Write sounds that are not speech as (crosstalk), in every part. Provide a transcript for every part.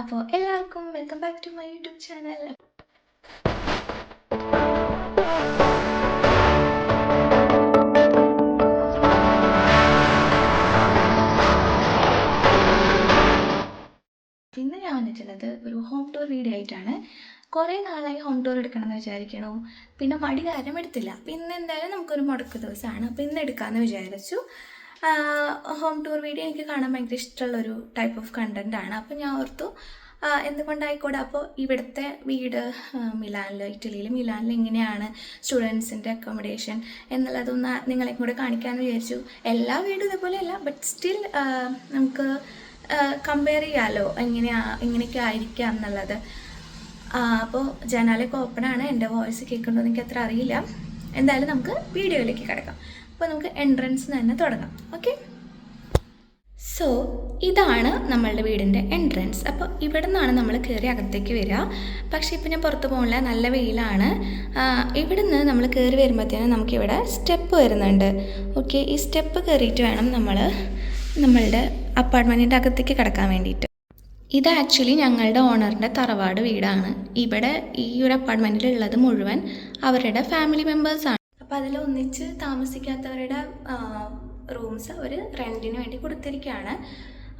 അപ്പോൾ എല്ലാവർക്കും welcome back to my YouTube channel ഇന്ന് ഞാൻ വന്നിട്ടുള്ളത് ഒരു ഹോം ടൂർ വീഡിയോ ആയിട്ടാണ്. കുറേ നാളായി ഹോം ടൂർ എടുക്കണമെന്ന് വിചാരിക്കണു. പിന്നെ മടി കാര്യം എടുത്തില്ല. പിന്നെ എന്തായാലും നമുക്കൊരു മുടക്ക് ദിവസമാണ്. അപ്പോൾ ഇന്ന് എടുക്കാമെന്ന് വിചാരിച്ചു. ഹോം ടൂർ വീഡിയോ എനിക്ക് കാണാൻ ഭയങ്കര ഇഷ്ടമുള്ളൊരു ടൈപ്പ് ഓഫ് കണ്ടന്റ് ആണ്. അപ്പോൾ ഞാൻ ഓർത്തു എന്തുകൊണ്ടായിക്കോട്ടെ അപ്പോൾ ഇവിടുത്തെ വീട് മിലാനിൽ ഇറ്റലിയിൽ മിലാനിൽ എങ്ങനെയാണ് സ്റ്റുഡൻസിന്റെ അക്കോമഡേഷൻ എന്നുള്ളതൊന്ന് നിങ്ങളെ കൂടെ കാണിക്കാമെന്ന് വിചാരിച്ചു. എല്ലാ വീടും ഇതുപോലെയല്ല ബട്ട് സ്റ്റിൽ നമുക്ക് കമ്പയർ ചെയ്യാമല്ലോ എങ്ങനെയാ എങ്ങനെയൊക്കെ ആയിരിക്കാം എന്നുള്ളത്. അപ്പോൾ ജനാലൊക്കെ ഓപ്പൺ ആണ്. എന്റെ വോയിസ് കേൾക്കുന്നത് എനിക്ക് അത്ര അറിയില്ല. എന്തായാലും നമുക്ക് വീഡിയോയിലേക്ക് കിടക്കാം. അപ്പോൾ നമുക്ക് എൻട്രൻസ് തന്നെ തുടങ്ങാം. ഓക്കെ സോ ഇതാണ് നമ്മളുടെ വീടിന്റെ എൻട്രൻസ് അപ്പോൾ ഇവിടെ നിന്നാണ് നമ്മൾ കയറി അകത്തേക്ക് വരിക. പക്ഷേ ഇപ്പം ഞാൻ പുറത്ത് പോകണില്ല നല്ല വെയിലാണ്. ഇവിടെ നിന്ന് നമ്മൾ കയറി വരുമ്പോഴത്തേനും നമുക്കിവിടെ സ്റ്റെപ്പ് വരുന്നുണ്ട്. ഓക്കെ ഈ സ്റ്റെപ്പ് കയറിയിട്ട് വേണം നമ്മൾ നമ്മളുടെ അപ്പാർട്ട്മെന്റിന്റെ അകത്തേക്ക് കിടക്കാൻ വേണ്ടിയിട്ട്. ഇത് ആക്ച്വലി ഞങ്ങളുടെ ഓണറിന്റെ തറവാട് വീടാണ്. ഇവിടെ ഈ ഒരു അപ്പാർട്ട്മെന്റിൽ ഉള്ളത് മുഴുവൻ അവരുടെ ഫാമിലി മെമ്പേഴ്സാണ് അപ്പോൾ അതിൽ ഒന്നിച്ച് താമസിക്കാത്തവരുടെ റൂംസ് അവർ റെന്റിന് വേണ്ടി കൊടുത്തിരിക്കുകയാണ്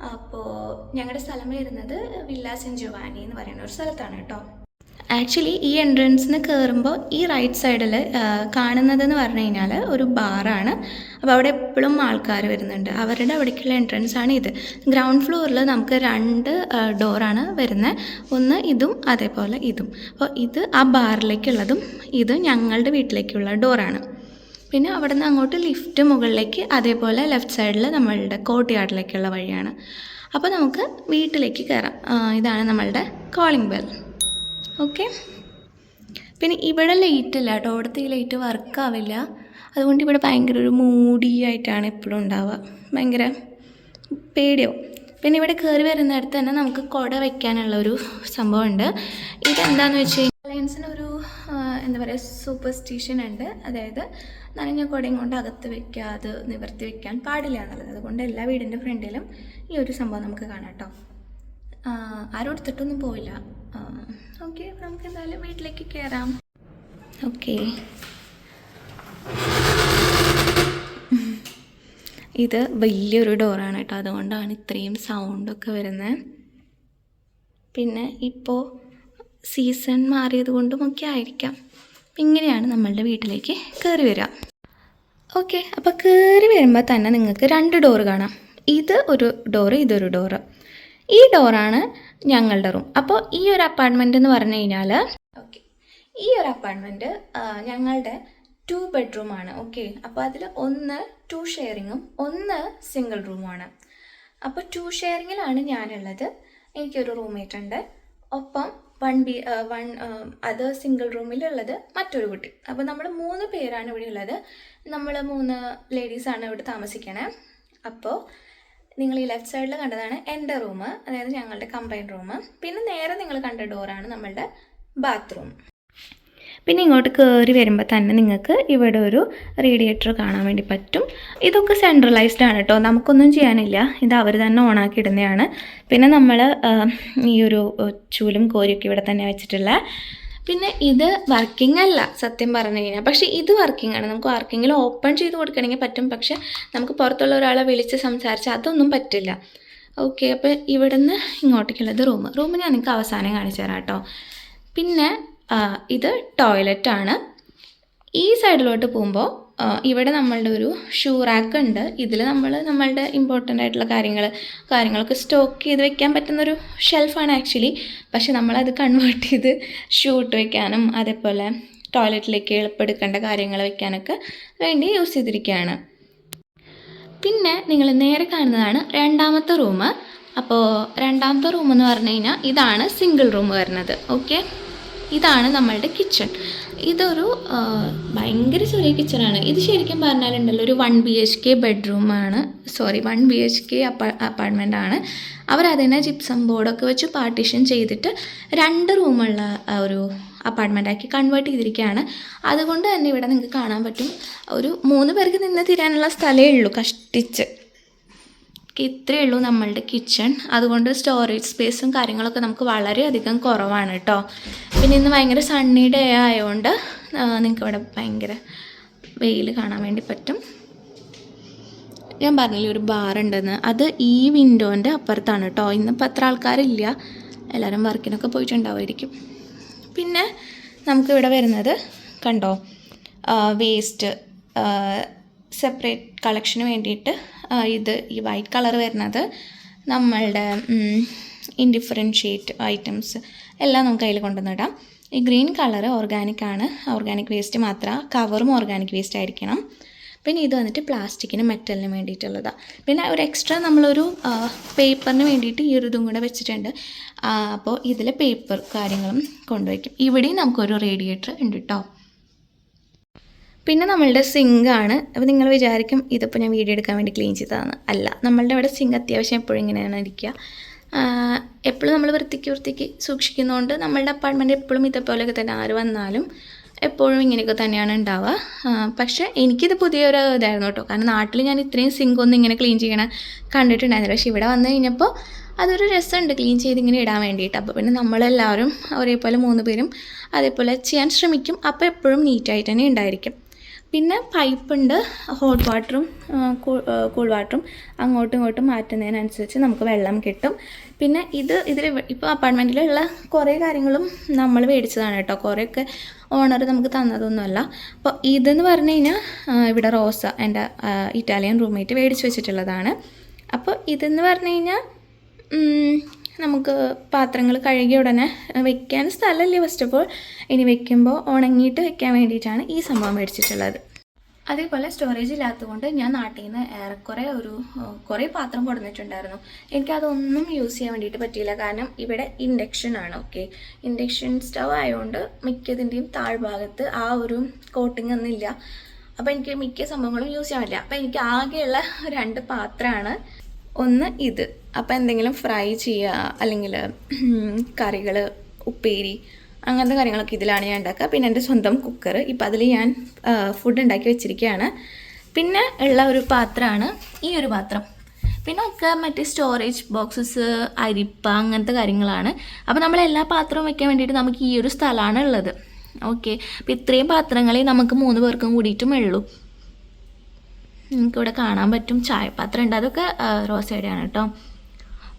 അപ്പോൾ ഞങ്ങളുടെ സ്ഥലം വരുന്നത് വില്ല സെൻ ജുവാനി എന്ന് പറയുന്ന ഒരു സ്ഥലത്താണ് കേട്ടോ. ആക്ച്വലി ഈ എൻട്രൻസിന് കയറുമ്പോൾ ഈ റൈറ്റ് സൈഡിൽ കാണുന്നതെന്ന് പറഞ്ഞു കഴിഞ്ഞാൽ ഒരു ബാറാണ് അപ്പോൾ അവിടെ എപ്പോഴും ആൾക്കാർ വരുന്നുണ്ട്. അവരുടെ അവിടേക്കുള്ള എൻട്രൻസ് ആണ് ഇത്. ഗ്രൗണ്ട് ഫ്ലോറിൽ നമുക്ക് രണ്ട് ഡോറാണ് വരുന്നത്. ഒന്ന് ഇതും അതേപോലെ ഇതും. അപ്പോൾ ഇത് ആ ബാറിലേക്കുള്ളതും ഇത് ഞങ്ങളുടെ വീട്ടിലേക്കുള്ള ഡോറാണ് പിന്നെ അവിടെ നിന്ന് അങ്ങോട്ട് ലിഫ്റ്റ് മുകളിലേക്ക് അതേപോലെ ലെഫ്റ്റ് സൈഡിൽ നമ്മളുടെ കോട്ട് യാർഡിലേക്കുള്ള വഴിയാണ്. അപ്പോൾ നമുക്ക് വീട്ടിലേക്ക് കയറാം ഇതാണ് നമ്മളുടെ കോളിംഗ് ബെൽ ഓക്കെ പിന്നെ ഇവിടെ ലൈറ്റ് ഇല്ല കേട്ടോ അവിടുത്തെ ഈ ലൈറ്റ് വർക്കാവില്ല അതുകൊണ്ട് ഇവിടെ ഭയങ്കര ഒരു മൂഡി ആയിട്ടാണ് എപ്പോഴും ഉണ്ടാവുക. ഭയങ്കര പേടിയാവും. പിന്നെ ഇവിടെ കയറി വരുന്നിടത്ത് തന്നെ നമുക്ക് കുട വയ്ക്കാനുള്ള ഒരു സംഭവമുണ്ട്. ഇതെന്താണെന്ന് വെച്ച് കഴിഞ്ഞാൽ ലയൻസിന് ഒരു എന്താ പറയുക സൂപ്പർസ്റ്റീഷൻ ഉണ്ട്. അതായത് നനഞ്ഞ കുടയും കൊണ്ട് അകത്ത് വെക്കാതെ നിവർത്തി വെക്കാൻ പാടില്ല എന്നുള്ളത്. അതുകൊണ്ട് എല്ലാ വീടിന്റെ ഫ്രണ്ടിലും ഈ ഒരു സംഭവം നമുക്ക് കാണാം കേട്ടോ ആരും എടുത്തിട്ടൊന്നും പോയില്ല ഓക്കെ നമുക്ക് എന്തായാലും വീട്ടിലേക്ക് കയറാം ഓക്കെ. ഇത് വലിയൊരു ഡോറാണ് കേട്ടോ. അതുകൊണ്ടാണ് ഇത്രയും സൗണ്ടൊക്കെ വരുന്നത് പിന്നെ ഇപ്പോൾ സീസൺ മാറിയത് കൊണ്ടുമൊക്കെ ആയിരിക്കാം. ഇങ്ങനെയാണ് നമ്മളുടെ വീട്ടിലേക്ക് കയറി വരിക ഓക്കെ അപ്പോൾ കയറി വരുമ്പോൾ തന്നെ നിങ്ങൾക്ക് രണ്ട് ഡോറ് കാണാം. ഇത് ഒരു ഡോറ് ഇതൊരു ഡോറ് ഈ ഡോറാണ് ഞങ്ങളുടെ റൂം. അപ്പോൾ ഈ ഒരു അപ്പാർട്ട്മെന്റ് എന്ന് പറഞ്ഞു കഴിഞ്ഞാൽ ഓക്കെ ഈ ഒരു അപ്പാർട്ട്മെന്റ് ഞങ്ങളുടെ ടു ബെഡ്റൂമാണ് ഓക്കെ അപ്പോൾ അതിൽ ഒന്ന് ടു ഷെയറിങ്ങും ഒന്ന് സിംഗിൾ റൂമാണ് അപ്പോൾ ടു ഷെയറിങ്ങിലാണ് ഞാനുള്ളത്. എനിക്കൊരു റൂംമേറ്റ് ഉണ്ട്. ഒപ്പം വൺ ബി വൺ അത് സിംഗിൾ റൂമിലുള്ളത് മറ്റൊരു കുട്ടി. അപ്പോൾ നമ്മൾ മൂന്ന് പേരാണ് ഇവിടെ ഉള്ളത്. നമ്മൾ മൂന്ന് ലേഡീസാണ് ഇവിടെ താമസിക്കണേ. അപ്പോൾ നിങ്ങൾ ഈ ലെഫ്റ്റ് സൈഡിൽ കണ്ടതാണ് എന്റെ റൂം അതായത് ഞങ്ങളുടെ കമ്പൈൻ റൂം പിന്നെ നേരെ നിങ്ങൾ കണ്ട ഡോറാണ് നമ്മളുടെ ബാത്റൂം പിന്നെ ഇങ്ങോട്ട് കയറി വരുമ്പോൾ തന്നെ നിങ്ങൾക്ക് ഇവിടെ ഒരു റേഡിയേറ്റർ കാണാൻ വേണ്ടി പറ്റും. ഇതൊക്കെ സെൻട്രലൈസ്ഡ് ആണ് കേട്ടോ നമുക്കൊന്നും ചെയ്യാനില്ല. ഇത് അവർ തന്നെ ഓണാക്കി ഇടുന്നതാണ്. പിന്നെ നമ്മൾ ഈ ഒരു ചൂലും കോരിയൊക്കെ ഇവിടെ തന്നെ വെച്ചിട്ടുള്ള പിന്നെ ഇത് വർക്കിംഗ് അല്ല സത്യം പറഞ്ഞു കഴിഞ്ഞാൽ പക്ഷേ ഇത് വർക്കിംഗ് ആണ്. നമുക്ക് വർക്കിങ്ങിൽ ഓപ്പൺ ചെയ്ത് കൊടുക്കണമെങ്കിൽ പറ്റും. പക്ഷേ നമുക്ക് പുറത്തുള്ള ഒരാളെ വിളിച്ച് സംസാരിച്ച് അതൊന്നും പറ്റില്ല. ഓക്കെ അപ്പോൾ ഇവിടുന്ന് ഇങ്ങോട്ടേക്കുള്ളത് റൂം റൂം ഞാൻ നിങ്ങൾക്ക് അവസാനം കാണിച്ചു തരാം കേട്ടോ പിന്നെ ഇത് ടോയ്ലറ്റാണ് ഈ സൈഡിലോട്ട് പോകുമ്പോൾ ഇവിടെ നമ്മളുടെ ഒരു ഷൂ റാക്ക് ഉണ്ട്. ഇതിൽ നമ്മൾ നമ്മളുടെ ഇമ്പോർട്ടന്റ് ആയിട്ടുള്ള കാര്യങ്ങൾ കാര്യങ്ങളൊക്കെ സ്റ്റോക്ക് ചെയ്ത് വെക്കാൻ പറ്റുന്നൊരു ഷെൽഫാണ് ആക്ച്വലി പക്ഷെ നമ്മളത് കൺവേർട്ട് ചെയ്ത് ഷൂ ഇട്ട് വെക്കാനും അതേപോലെ ടോയ്ലറ്റിലേക്ക് എളുപ്പെടുക്കേണ്ട കാര്യങ്ങൾ വെക്കാനൊക്കെ വേണ്ടി യൂസ് ചെയ്തിരിക്കുകയാണ് പിന്നെ നിങ്ങൾ നേരെ കാണുന്നതാണ് രണ്ടാമത്തെ റൂം അപ്പോൾ രണ്ടാമത്തെ റൂം എന്ന് പറഞ്ഞു കഴിഞ്ഞാൽ ഇതാണ് സിംഗിൾ റൂം വരുന്നത്. ഓക്കെ ഇതാണ് നമ്മളുടെ കിച്ചൺ ഇതൊരു ഭയങ്കര ചെറിയ കിച്ചണാണ് ഇത് ശരിക്കും പറഞ്ഞാലുണ്ടല്ലോ ഒരു വൺ ബി എച്ച് കെ ബെഡ്റൂമാണ് sorry one B H K അപ്പാ അപ്പാർട്ട്മെന്റ് ആണ്. അവരതിനെ ജിപ്സം ബോർഡൊക്കെ വെച്ച് പാർട്ടീഷൻ ചെയ്തിട്ട് രണ്ട് റൂമുള്ള ഒരു അപ്പാർട്ട്മെന്റാക്കി കൺവേർട്ട് ചെയ്തിരിക്കുകയാണ്. അതുകൊണ്ട് തന്നെ ഇവിടെ നിങ്ങൾക്ക് കാണാൻ പറ്റും ഒരു മൂന്ന് പേർക്ക് നിന്ന് തീരാനുള്ള സ്ഥലമേ ഉള്ളൂ കഷ്ടിച്ച്. ഇത്രയേ ഉള്ളൂ നമ്മളുടെ കിച്ചൺ അതുകൊണ്ട് സ്റ്റോറേജ് സ്പേസും കാര്യങ്ങളൊക്കെ നമുക്ക് വളരെയധികം കുറവാണ് കേട്ടോ പിന്നെ ഇന്ന് ഭയങ്കര സണ്ണി ഡേ ആയതുകൊണ്ട് നിങ്ങൾക്ക് ഇവിടെ ഭയങ്കര വെയിൽ കാണാൻ വേണ്ടി പറ്റും. ഞാൻ പറഞ്ഞില്ല ഒരു ബാർ ഉണ്ടെന്ന്. അത് ഈ വിൻഡോന്റെ അപ്പുറത്താണ് കേട്ടോ ഇന്നിപ്പോൾ അത്ര ആൾക്കാരില്ല. എല്ലാവരും വർക്കിനൊക്കെ പോയിട്ടുണ്ടാവുമായിരിക്കും. പിന്നെ നമുക്കിവിടെ വരുന്നത് കണ്ടോ? വേസ്റ്റ് സെപ്പറേറ്റ് കളക്ഷന് വേണ്ടിയിട്ട് ഇത് ഈ വൈറ്റ് കളർ വരുന്നത് നമ്മളുടെ ഇൻഡിഫറൻഷ്യേറ്റ് ഐറ്റംസ് എല്ലാം നമുക്ക് അതിൽ കൊണ്ടുവന്നിടാം ഈ ഗ്രീൻ കളർ ഓർഗാനിക് ആണ്. ഓർഗാനിക് വേസ്റ്റ് മാത്രം. കവറും ഓർഗാനിക് വേസ്റ്റ് ആയിരിക്കണം. പിന്നെ ഇത് വന്നിട്ട് പ്ലാസ്റ്റിക്കിനും മെറ്റലിനും വേണ്ടിയിട്ടുള്ളതാണ് പിന്നെ ഒരു എക്സ്ട്രാ നമ്മളൊരു പേപ്പറിന് വേണ്ടിയിട്ട് ഈ ഒരു ഇതും കൂടെ വെച്ചിട്ടുണ്ട്. അപ്പോൾ ഇതിൽ പേപ്പർ കാര്യങ്ങളും കൊണ്ടുവയ്ക്കും. ഇവിടെയും നമുക്കൊരു റേഡിയേറ്റർ ഉണ്ട് കേട്ടോ പിന്നെ നമ്മളുടെ ആണ്. അപ്പോൾ നിങ്ങൾ വിചാരിക്കും ഇതിപ്പോൾ ഞാൻ വീഡിയോ എടുക്കാൻ വേണ്ടി ക്ലീൻ ചെയ്തതാണ് അല്ല നമ്മളുടെ അവിടെ സിങ്ക് അത്യാവശ്യം എപ്പോഴും ഇങ്ങനെയാണ് ഇരിക്കുക. എപ്പോഴും നമ്മൾ വൃത്തിക്ക് വൃത്തിക്ക് സൂക്ഷിക്കുന്നതുകൊണ്ട് നമ്മളുടെ അപ്പാർട്ട്മെന്റ് എപ്പോഴും ഇതേപോലെയൊക്കെ തന്നെ. ആര് വന്നാലും എപ്പോഴും ഇങ്ങനെയൊക്കെ തന്നെയാണ് ഉണ്ടാവുക പക്ഷേ എനിക്കിത് പുതിയൊരു ഇതായിരുന്നു കേട്ടോ. കാരണം നാട്ടിൽ ഞാൻ ഇത്രയും സിങ്ക് ഒന്നും ഇങ്ങനെ ക്ലീൻ ചെയ്യണ കണ്ടിട്ടുണ്ടായിരുന്നില്ല. പക്ഷേ ഇവിടെ വന്നു കഴിഞ്ഞപ്പോൾ അതൊരു രസമുണ്ട് ക്ലീൻ ചെയ്ത് ഇങ്ങനെ ഇടാൻ വേണ്ടിയിട്ട്. അപ്പോൾ പിന്നെ നമ്മളെല്ലാവരും ഒരേപോലെ മൂന്ന് പേരും അതേപോലെ ചെയ്യാൻ ശ്രമിക്കും. അപ്പോൾ എപ്പോഴും നീറ്റായിട്ട് തന്നെ ഉണ്ടായിരിക്കും പിന്നെ പൈപ്പുണ്ട് ഹോട്ട് വാട്ടറും കൂൾ വാട്ടറും അങ്ങോട്ടും ഇങ്ങോട്ടും മാറ്റുന്നതിനനുസരിച്ച് നമുക്ക് വെള്ളം കിട്ടും. പിന്നെ ഇത് ഇതിൽ ഇപ്പോൾ അപ്പാർട്ട്മെന്റിലുള്ള കുറേ കാര്യങ്ങളും നമ്മൾ മേടിച്ചതാണ് കേട്ടോ. കുറേയൊക്കെ ഓണർ നമുക്ക് തന്നതൊന്നുമല്ല. അപ്പോൾ ഇതെന്ന് പറഞ്ഞു കഴിഞ്ഞാൽ ഇവിടെ റോസ എന്റെ ഇറ്റാലിയൻ റൂമേറ്റ് മേടിച്ച് വെച്ചിട്ടുള്ളതാണ്. അപ്പോൾ ഇതെന്ന് പറഞ്ഞു കഴിഞ്ഞാൽ നമുക്ക് പാത്രങ്ങൾ കഴുകിയ ഉടനെ വെക്കാൻ സ്ഥലമല്ലേ ഫസ്റ്റ് ഓഫ് ഓൾ ഇനി വെക്കുമ്പോൾ ഉണങ്ങിയിട്ട് വെക്കാൻ വേണ്ടിയിട്ടാണ് ഈ സംഭവം മേടിച്ചിട്ടുള്ളത്. അതേപോലെ സ്റ്റോറേജ് ഇല്ലാത്തതുകൊണ്ട് ഞാൻ നാട്ടിൽ നിന്ന് ഏറെക്കുറെ ഒരു കുറേ പാത്രം കൊടുത്തിട്ടുണ്ടായിരുന്നു എനിക്കതൊന്നും യൂസ് ചെയ്യാൻ വേണ്ടിയിട്ട് പറ്റിയില്ല. കാരണം ഇവിടെ ഇൻഡക്ഷൻ ആണ് ഓക്കെ ഇൻഡക്ഷൻ സ്റ്റവ് ആയതുകൊണ്ട് മിക്കതിന്റെയും താഴ്ഭാഗത്ത് ആ ഒരു കോട്ടിംഗ് ഒന്നും ഇല്ല. അപ്പോൾ എനിക്ക് മിക്ക സംഭവങ്ങളും യൂസ് ചെയ്യാൻ പറ്റില്ല. അപ്പോൾ എനിക്ക് ആകെയുള്ള രണ്ട് പാത്രമാണ്. ഒന്ന് ഇത്. അപ്പോൾ എന്തെങ്കിലും ഫ്രൈ ചെയ്യുക അല്ലെങ്കിൽ കറികൾ ഉപ്പേരി അങ്ങനത്തെ കാര്യങ്ങളൊക്കെ ഇതിലാണ് ഞാൻ ഉണ്ടാക്കുക. പിന്നെ എന്റെ സ്വന്തം കുക്കർ ഇപ്പം അതിൽ ഞാൻ ഫുഡ് ഉണ്ടാക്കി വെച്ചിരിക്കുകയാണ്. പിന്നെ ഉള്ള ഒരു പാത്രമാണ് ഈ ഒരു പാത്രം. പിന്നെ ഒക്കെ മറ്റേ സ്റ്റോറേജ് ബോക്സസ് അരിപ്പ അങ്ങനത്തെ കാര്യങ്ങളാണ്. അപ്പോൾ നമ്മൾ എല്ലാ പാത്രവും വെക്കാൻ വേണ്ടിയിട്ട് നമുക്ക് ഈ ഒരു സ്ഥലമാണ് ഉള്ളത്. ഓക്കെ അപ്പോൾ ഇത്രയും പാത്രങ്ങളെ നമുക്ക് മൂന്ന് പേർക്കും കൂടിയിട്ടും ഉള്ളൂ. നിങ്ങൾക്കിവിടെ കാണാൻ പറ്റും ചായപാത്രം ഉണ്ട്. അതൊക്കെ റോസയുടെയാണ് കേട്ടോ.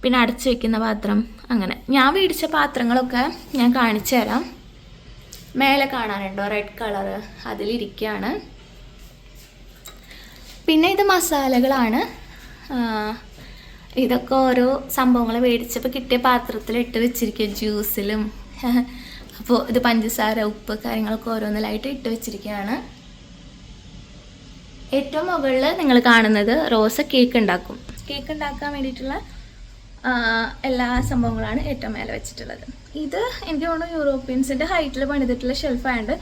പിന്നെ അടച്ചു വെക്കുന്ന പാത്രം അങ്ങനെ. ഞാൻ മേടിച്ച പാത്രങ്ങളൊക്കെ ഞാൻ കാണിച്ചു തരാം. മേലെ കാണാനുണ്ടോ? റെഡ് കളറ് അതിലിരിക്കുകയാണ് പിന്നെ ഇത് മസാലകളാണ്. ഇതൊക്കെ ഓരോ സംഭവങ്ങൾ മേടിച്ചപ്പോൾ കിട്ടിയ പാത്രത്തിൽ ഇട്ട് വെച്ചിരിക്കുക ജ്യൂസിലും (laughs) അപ്പോൾ ഇത് പഞ്ചസാര ഉപ്പ് കാര്യങ്ങളൊക്കെ ഓരോന്നിലായിട്ട് ഇട്ട് വെച്ചിരിക്കുകയാണ് ഏറ്റവും മുകളിൽ നിങ്ങൾ കാണുന്നത് റോസ കേക്ക് ഉണ്ടാക്കും. കേക്ക് ഉണ്ടാക്കാൻ വേണ്ടിയിട്ടുള്ള എല്ലാ സംഭവങ്ങളാണ് ഏറ്റവും മേലെ വെച്ചിട്ടുള്ളത്. ഇത് എനിക്ക് തോന്നുന്നു യൂറോപ്യൻസിന്റെ ഹൈറ്റിൽ പണിതിട്ടുള്ള ഷെൽഫായതുകൊണ്ട്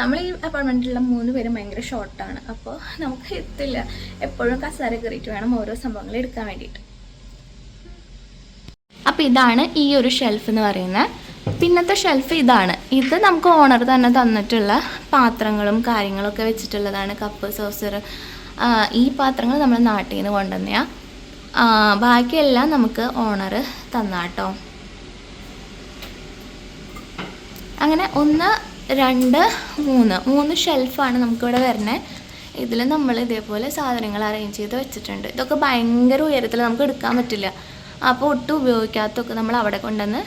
നമ്മൾ ഈ അപ്പാർട്ട്മെന്റിലുള്ള മൂന്ന് പേരും ഭയങ്കര ഷോർട്ടാണ് അപ്പോൾ നമുക്ക് എത്തില്ല. എപ്പോഴും കസാര കയറിയിട്ട് വേണം ഓരോ സംഭവങ്ങൾ എടുക്കാൻ വേണ്ടിയിട്ട്. അപ്പോൾ ഇതാണ് ഈ ഒരു ഷെൽഫ് എന്ന് പറയുന്നത് പിന്നത്തെ ഷെൽഫ് ഇതാണ്. ഇത് നമുക്ക് ഓണർ തന്നെ തന്നിട്ടുള്ള പാത്രങ്ങളും കാര്യങ്ങളൊക്കെ വെച്ചിട്ടുള്ളതാണ്. കപ്പ് സോസർ ഈ പാത്രങ്ങൾ നമ്മൾ നാട്ടിൽ നിന്ന് കൊണ്ടുവന്നെയാ. ആ, ബാക്കിയെല്ലാം നമുക്ക് ഓണർ തന്നാട്ടോ. അങ്ങനെ ഒന്ന് രണ്ട് മൂന്ന്. മൂന്ന് ഷെൽഫാണ് നമുക്കിവിടെ വരുന്നത് ഇതിൽ നമ്മൾ ഇതേപോലെ സാധനങ്ങൾ അറേഞ്ച് ചെയ്ത് വെച്ചിട്ടുണ്ട്. ഇതൊക്കെ ഭയങ്കര ഉയരത്തിൽ നമുക്ക് എടുക്കാൻ പറ്റില്ല. അപ്പോൾ ഒട്ടും ഉപയോഗിക്കാത്തൊക്കെ നമ്മൾ അവിടെ കൊണ്ടുവന്ന്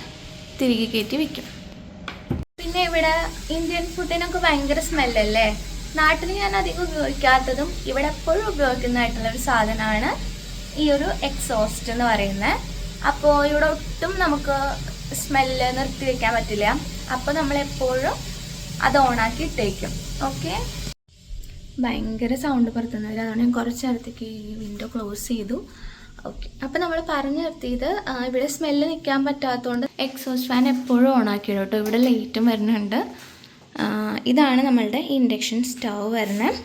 തിരികെ കയറ്റി വെക്കും. പിന്നെ ഇവിടെ ഇന്ത്യൻ ഫുഡിനൊക്കെ ഭയങ്കര സ്മെല്ലല്ലേ നാട്ടിൽ ഞാൻ അധികം ഉപയോഗിക്കാത്തതും ഇവിടെ എപ്പോഴും ഉപയോഗിക്കുന്നതായിട്ടുള്ള ഒരു സാധനമാണ് ഈ ഒരു എക്സോസ്റ്റ് എന്ന് പറയുന്നത് അപ്പോൾ ഇവിടെ ഒട്ടും നമുക്ക് സ്മെല്ല് നിർത്തി വെക്കാൻ പറ്റില്ല. അപ്പോൾ നമ്മൾ എപ്പോഴും അത് ഓണാക്കി ഇട്ടേക്കും. ഓക്കെ ഭയങ്കര സൗണ്ട് പുറത്തുനിന്ന് വരും അതുകൊണ്ട് ഞാൻ കുറച്ച് നേരത്തേക്ക് ഈ വിൻഡോ ക്ലോസ് ചെയ്തു. ഓക്കെ അപ്പോൾ നമ്മൾ പറഞ്ഞു നിർത്തിയത് ഇവിടെ സ്മെല്ല് നിൽക്കാൻ പറ്റാത്തതുകൊണ്ട് എക്സോസ്റ്റ് ഫാൻ എപ്പോഴും ആക്കിയിടും കേട്ടോ. ഇവിടെ ലൈറ്റും വരുന്നുണ്ട്. ഇതാണ് നമ്മളുടെ ഇൻഡക്ഷൻ സ്റ്റവ് വരുന്നത്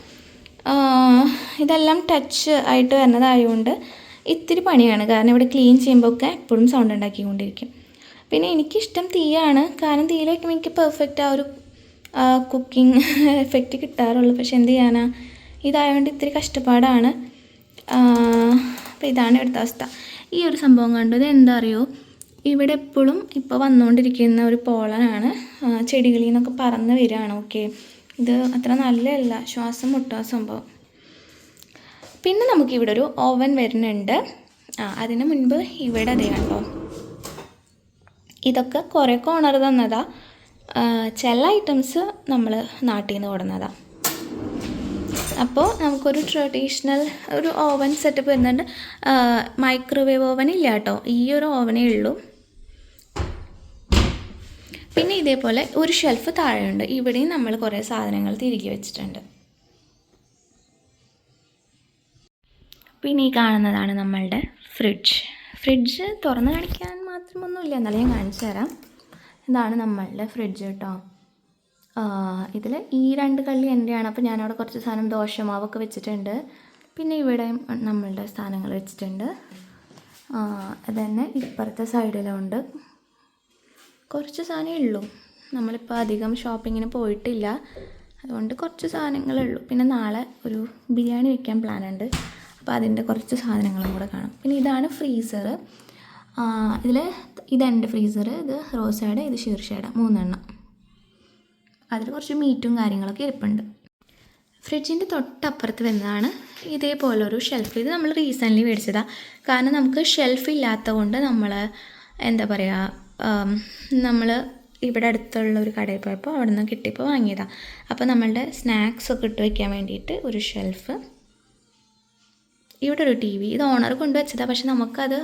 ഇതെല്ലാം ടച്ച് ആയിട്ട് വരുന്നതായതുകൊണ്ട് ഇത്തിരി പണിയാണ്. കാരണം ഇവിടെ ക്ലീൻ ചെയ്യുമ്പോൾ ഒക്കെ എപ്പോഴും സൗണ്ട് ഉണ്ടാക്കിക്കൊണ്ടിരിക്കും. പിന്നെ എനിക്കിഷ്ടം തീയാണ്. കാരണം വയ്ക്കുമ്പോൾ എനിക്ക് പെർഫെക്റ്റ് ആ ഒരു കുക്കിംഗ് എഫക്റ്റ് (laughs) കിട്ടാറുള്ളൂ. പക്ഷെ എന്ത് ചെയ്യാനാ? ഇതായതുകൊണ്ട് ഇത്തിരി കഷ്ടപ്പാടാണ്. അപ്പോൾ ഇതാണ് ഇവിടുത്തെ അവസ്ഥ. ഈ ഒരു സംഭവം കണ്ടത് എന്താ അറിയോ ഇവിടെ എപ്പോഴും ഇപ്പോൾ വന്നുകൊണ്ടിരിക്കുന്ന ഒരു പോളനാണ് ചെടികളിൽ നിന്നൊക്കെ പറന്ന് വരികയാണ്. ഓക്കെ ഇത് അത്ര നല്ലതല്ല. ശ്വാസം മുട്ടുക സംഭവം. പിന്നെ നമുക്കിവിടെ ഒരു ഓവൻ വരുന്നുണ്ട്. ആ അതിന് മുൻപ് ഇവിടെ അതേ കണ്ടോ. ഇതൊക്കെ കുറേ കോണർ തന്നതാ. ചില ഐറ്റംസ് നമ്മൾ നാട്ടിൽ നിന്ന് കൊടുന്നതാ അപ്പോൾ നമുക്കൊരു ട്രഡീഷണൽ ഒരു ഓവൻ സെറ്റപ്പ് വരുന്നുണ്ട്. മൈക്രോവേവ് ഓവൻ ഇല്ല കേട്ടോ. ഈ ഒരു ഓവനേ ഉള്ളൂ. പിന്നെ ഇതേപോലെ ഒരു ഷെൽഫ് താഴെയുണ്ട്. ഇവിടെയും നമ്മൾ കുറേ സാധനങ്ങൾ തിരികെ വെച്ചിട്ടുണ്ട്. പിന്നെ ഈ കാണുന്നതാണ് നമ്മളുടെ ഫ്രിഡ്ജ് ഫ്രിഡ്ജ് തുറന്ന് കാണിക്കാൻ മാത്രമൊന്നുമില്ല. എന്നാലും ഞാൻ കാണിച്ചു തരാം. ഇതാണ് നമ്മളുടെ ഫ്രിഡ്ജ് കേട്ടോ ഇതിൽ ഈ രണ്ട് കള്ളി എന്റെയാണ്. അപ്പോൾ ഞാനവിടെ കുറച്ച് സാധനം ദോശമാവൊക്കെ വെച്ചിട്ടുണ്ട്. പിന്നെ ഇവിടെയും നമ്മളുടെ സാധനങ്ങൾ വെച്ചിട്ടുണ്ട്. അതുതന്നെ ഇപ്പുറത്തെ സൈഡിലുണ്ട് കുറച്ച് സാധനമേ ഉള്ളൂ. നമ്മളിപ്പോൾ അധികം ഷോപ്പിങ്ങിന് പോയിട്ടില്ല. അതുകൊണ്ട് കുറച്ച് സാധനങ്ങളേ ഉള്ളൂ. പിന്നെ നാളെ ഒരു ബിരിയാണി വെക്കാൻ പ്ലാൻ ഉണ്ട്. അപ്പോൾ അതിന്റെ കുറച്ച് സാധനങ്ങളും കൂടെ കാണും. പിന്നെ ഇതാണ് ഫ്രീസർ ഇതിൽ ഇതെന്റെ ഫ്രീസർ ഇത് റോസയുടെ ഇത് ഷീർഷയുടെ മൂന്നെണ്ണം. അതിൽ കുറച്ച് മീറ്റും കാര്യങ്ങളൊക്കെ ഇരിപ്പുണ്ട്. ഫ്രിഡ്ജിന്റെ തൊട്ടപ്പുറത്ത് വരുന്നതാണ് ഇതേപോലൊരു ഷെൽഫ് ഇത് നമ്മൾ റീസെന്റ്ലി മേടിച്ചതാണ് കാരണം നമുക്ക് ഷെൽഫ് ഇല്ലാത്തത് കൊണ്ട് നമ്മൾ എന്താ പറയുക നമ്മൾ ഇവിടെ അടുത്തുള്ള ഒരു കടയിൽ പോയപ്പോൾ അവിടെ നിന്ന് കിട്ടിയപ്പോൾ വാങ്ങിയതാണ് അപ്പോൾ നമ്മളുടെ സ്നാക്സ് ഒക്കെ ഇട്ട് വയ്ക്കാൻ വേണ്ടിയിട്ട് ഒരു ഷെൽഫ് ഇവിടെ ഒരു ടി വി ഇത് ഓണർ കൊണ്ടുവച്ചതാണ് പക്ഷെ നമുക്കത്